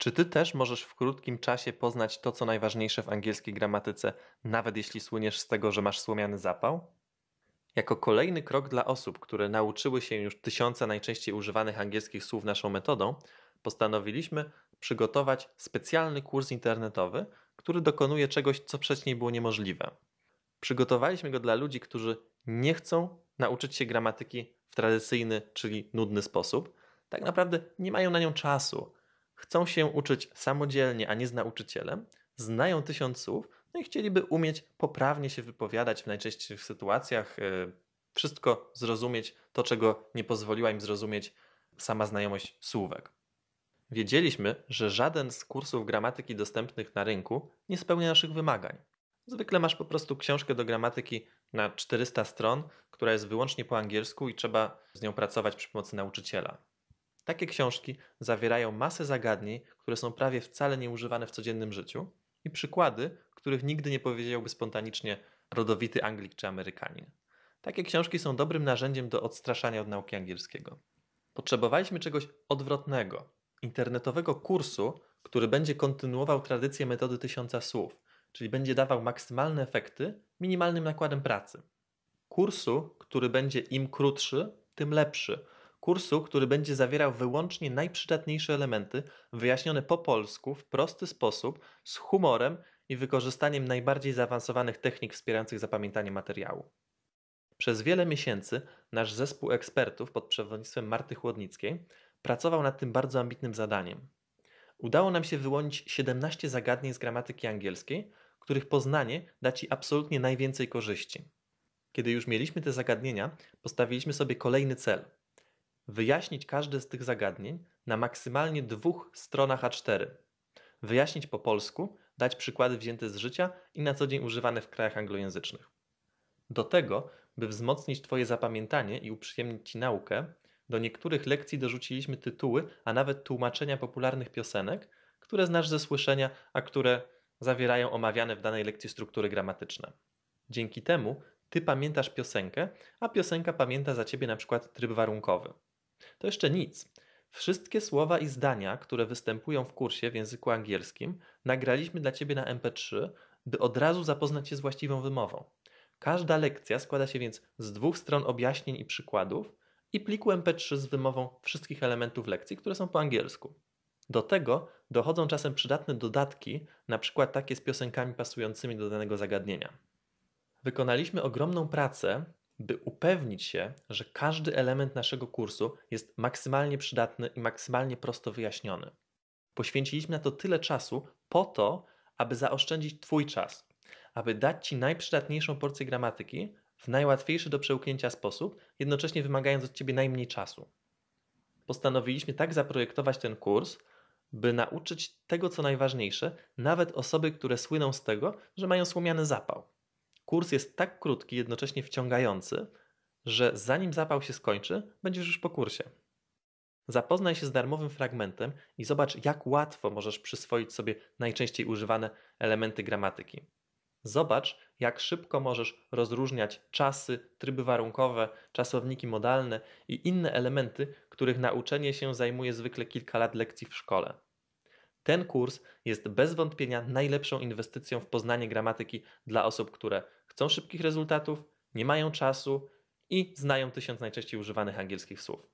Czy ty też możesz w krótkim czasie poznać to, co najważniejsze w angielskiej gramatyce, nawet jeśli słyniesz z tego, że masz słomiany zapał? Jako kolejny krok dla osób, które nauczyły się już tysiące najczęściej używanych angielskich słów naszą metodą, postanowiliśmy przygotować specjalny kurs internetowy, który dokonuje czegoś, co wcześniej było niemożliwe. Przygotowaliśmy go dla ludzi, którzy nie chcą nauczyć się gramatyki w tradycyjny, czyli nudny sposób. Tak naprawdę nie mają na nią czasu. Chcą się uczyć samodzielnie, a nie z nauczycielem. Znają tysiąc słów, no i chcieliby umieć poprawnie się wypowiadać w najczęstszych sytuacjach, yy, wszystko zrozumieć, to czego nie pozwoliła im zrozumieć sama znajomość słówek. Wiedzieliśmy, że żaden z kursów gramatyki dostępnych na rynku nie spełnia naszych wymagań. Zwykle masz po prostu książkę do gramatyki na 400 stron, która jest wyłącznie po angielsku i trzeba z nią pracować przy pomocy nauczyciela. Takie książki zawierają masę zagadnień, które są prawie wcale nieużywane w codziennym życiu i przykłady, których nigdy nie powiedziałby spontanicznie rodowity Anglik czy Amerykanin. Takie książki są dobrym narzędziem do odstraszania od nauki angielskiego. Potrzebowaliśmy czegoś odwrotnego, internetowego kursu, który będzie kontynuował tradycję metody tysiąca słów, czyli będzie dawał maksymalne efekty minimalnym nakładem pracy. Kursu, który będzie im krótszy, tym lepszy. Kursu, który będzie zawierał wyłącznie najprzydatniejsze elementy, wyjaśnione po polsku w prosty sposób, z humorem i wykorzystaniem najbardziej zaawansowanych technik wspierających zapamiętanie materiału. Przez wiele miesięcy nasz zespół ekspertów pod przewodnictwem Marty Chłodnickiej pracował nad tym bardzo ambitnym zadaniem. Udało nam się wyłonić 17 zagadnień z gramatyki angielskiej, których poznanie da Ci absolutnie najwięcej korzyści. Kiedy już mieliśmy te zagadnienia, postawiliśmy sobie kolejny cel: wyjaśnić każde z tych zagadnień na maksymalnie dwóch stronach A4. Wyjaśnić po polsku, dać przykłady wzięte z życia i na co dzień używane w krajach anglojęzycznych. Do tego, by wzmocnić Twoje zapamiętanie i uprzyjemnić Ci naukę, do niektórych lekcji dorzuciliśmy tytuły, a nawet tłumaczenia popularnych piosenek, które znasz ze słyszenia, a które zawierają omawiane w danej lekcji struktury gramatyczne. Dzięki temu ty pamiętasz piosenkę, a piosenka pamięta za ciebie na przykład tryb warunkowy. To jeszcze nic. Wszystkie słowa i zdania, które występują w kursie w języku angielskim, nagraliśmy dla ciebie na MP3, by od razu zapoznać się z właściwą wymową. Każda lekcja składa się więc z dwóch stron objaśnień i przykładów i pliku MP3 z wymową wszystkich elementów lekcji, które są po angielsku. Do tego dochodzą czasem przydatne dodatki, na przykład takie z piosenkami pasującymi do danego zagadnienia. Wykonaliśmy ogromną pracę, by upewnić się, że każdy element naszego kursu jest maksymalnie przydatny i maksymalnie prosto wyjaśniony. Poświęciliśmy na to tyle czasu po to, aby zaoszczędzić Twój czas, aby dać Ci najprzydatniejszą porcję gramatyki w najłatwiejszy do przełknięcia sposób, jednocześnie wymagając od Ciebie najmniej czasu. Postanowiliśmy tak zaprojektować ten kurs, by nauczyć tego, co najważniejsze, nawet osoby, które słyną z tego, że mają słomiany zapał. Kurs jest tak krótki, jednocześnie wciągający, że zanim zapał się skończy, będziesz już po kursie. Zapoznaj się z darmowym fragmentem i zobacz, jak łatwo możesz przyswoić sobie najczęściej używane elementy gramatyki. Zobacz, jak szybko możesz rozróżniać czasy, tryby warunkowe, czasowniki modalne i inne elementy, których nauczenie się zajmuje zwykle kilka lat lekcji w szkole. Ten kurs jest bez wątpienia najlepszą inwestycją w poznanie gramatyki dla osób, które chcą szybkich rezultatów, nie mają czasu i znają tysiąc najczęściej używanych angielskich słów.